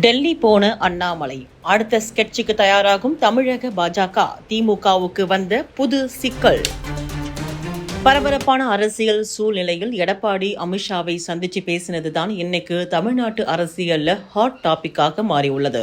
டெல்லி போன அண்ணாமலை. அடுத்த ஸ்கெட்சுக்கு தயாராகும் தமிழக பாஜக திமுகவுக்கு வந்த புது சிக்கல். பரபரப்பான அரசியல் சூழ்நிலையில் எடப்பாடி அமித்ஷாவை சந்திச்சு பேசினதுதான் இன்னைக்கு தமிழ்நாட்டு அரசியல்ல ஹாட் டாபிக்காக மாறியுள்ளது.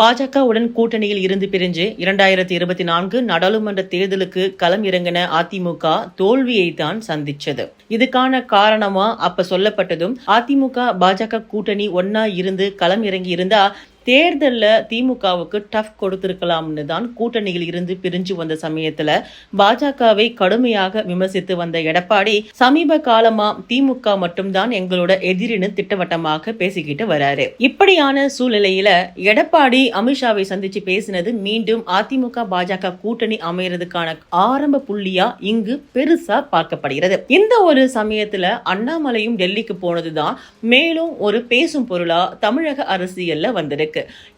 பாஜகவுடன் கூட்டணியில் இருந்து பிரிஞ்சு இரண்டாயிரத்தி இருபத்தி நான்கு நாடாளுமன்ற தேர்தலுக்கு களம் இறங்கின அதிமுக தோல்வியை தான் சந்திச்சது. இதுக்கான காரணமா அப்ப சொல்லப்பட்டதும் அதிமுக பாஜக கூட்டணி ஒன்னா இருந்து களம் இறங்கி இருந்தா தேர்தலில் திமுகவுக்கு டஃப் கொடுத்திருக்கலாம்னு தான் கூட்டணியில் இருந்து பிரிஞ்சு வந்த சமயத்தில் பாஜகவை கடுமையாக விமர்சித்து வந்த எடப்பாடி சமீப காலமா திமுக மட்டும்தான் எங்களோட எதிரின்னு திட்டவட்டமாக பேசிக்கிட்டு வராரு. இப்படியான சூழ்நிலையில எடப்பாடி அமித்ஷாவை சந்திச்சு பேசினது மீண்டும் அதிமுக பாஜக கூட்டணி அமையறதுக்கான ஆரம்ப புள்ளியா இங்கு பெருசா பார்க்கப்படுகிறது. இந்த ஒரு சமயத்துல அண்ணாமலையும் டெல்லிக்கு போனதுதான் மேலும் ஒரு பேசும் பொருளா தமிழக அரசியல்ல வந்திருக்கு.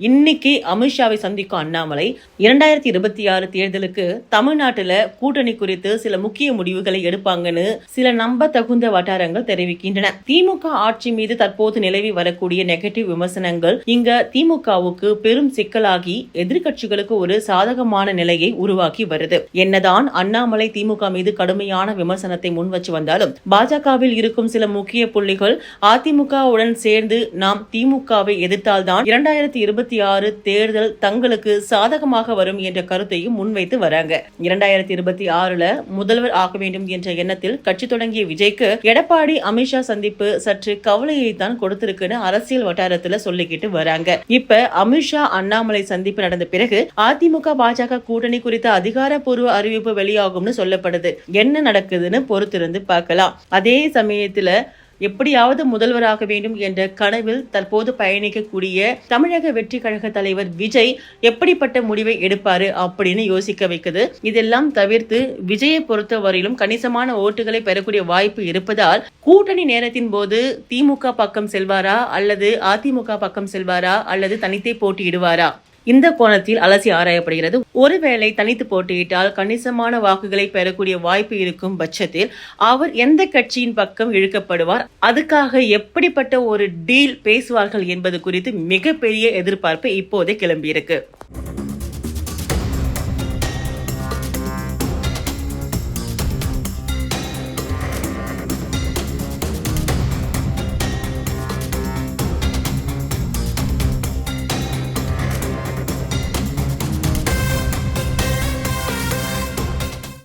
இன்னைக்கு அமித்ஷாவை சந்திக்கும் அண்ணாமலை இரண்டாயிரத்தி இருபத்தி ஆறு தேர்தலுக்கு தமிழ்நாட்டில் கூட்டணி குறித்து சில முக்கிய முடிவுகளை எடுப்பாங்கன்னு சில நம்ப தகுந்த வட்டாரங்கள் தெரிவிக்கின்றன. திமுக ஆட்சி மீது தற்போது நிலவி வரக்கூடிய நெகட்டிவ் விமர்சனங்கள் இங்க திமுகவுக்கு பெரும் சிக்கலாகி எதிர்கட்சிகளுக்கு ஒரு சாதகமான நிலையை உருவாக்கி வருது. என்னதான் அண்ணாமலை திமுக மீது கடுமையான விமர்சனத்தை முன்வச்சு வந்தாலும் பாஜகவில் இருக்கும் சில முக்கிய புள்ளிகள் அதிமுகவுடன் சேர்ந்து நாம் திமுகவை எதிர்த்தால்தான் இரண்டாயிரத்தி இருபத்தி ஆறு தேர்தல் தங்களுக்கு சாதகமாக வரும் என்ற கருத்தையும் முன்வைத்து வராங்க. இரண்டாயிரத்தி இருபத்தி ஆறுல முதல்வர் ஆக வேண்டும் என்ற எண்ணத்தில் கட்சி தொடங்கிய விஜய்க்கு எடப்பாடி அமித்ஷா சந்திப்பு சற்று கவலையை தான் கொடுத்திருக்குன்னு அரசியல் வட்டாரத்துல சொல்லிக்கிட்டு வராங்க. இப்ப அமித்ஷா அண்ணாமலை சந்திப்பு நடந்த பிறகு அதிமுக பாஜக கூட்டணி குறித்த அதிகாரப்பூர்வ அறிவிப்பு வெளியாகும்னு சொல்லப்படுது. என்ன நடக்குதுன்னு பொறுத்திருந்து பார்க்கலாம். அதே சமயத்துல எப்படியாவது முதல்வராக வேண்டும் என்ற கனவில் தற்போது பயணிக்கக்கூடிய தமிழக வெற்றி கழக தலைவர் விஜய் எப்படிப்பட்ட முடிவை எடுப்பாரு அப்படின்னு யோசிக்க வைக்குது. இதெல்லாம் தவிர்த்து விஜயை பொறுத்த வரையிலும் கணிசமான ஓட்டுகளை பெறக்கூடிய வாய்ப்பு இருப்பதால் கூட்டணி நேரத்தின் போது திமுக பக்கம் செல்வாரா அல்லது அதிமுக பக்கம் செல்வாரா அல்லது தனித்தே போட்டியிடுவாரா? இந்த கோணத்தில் அலசி ஆராயப்படுகிறது. ஒருவேளை தனித்து போட்டியிட்டால் கணிசமான வாக்குகளை பெறக்கூடிய வாய்ப்பு இருக்கும் பட்சத்தில் அவர் எந்த கட்சியின் பக்கம் இழுக்கப்படுவார்? அதுக்காக எப்படிப்பட்ட ஒரு டீல் பேசுவார்கள் என்பது குறித்து மிகப்பெரிய எதிர்பார்ப்பு இப்போதே கிளம்பியிருக்கு.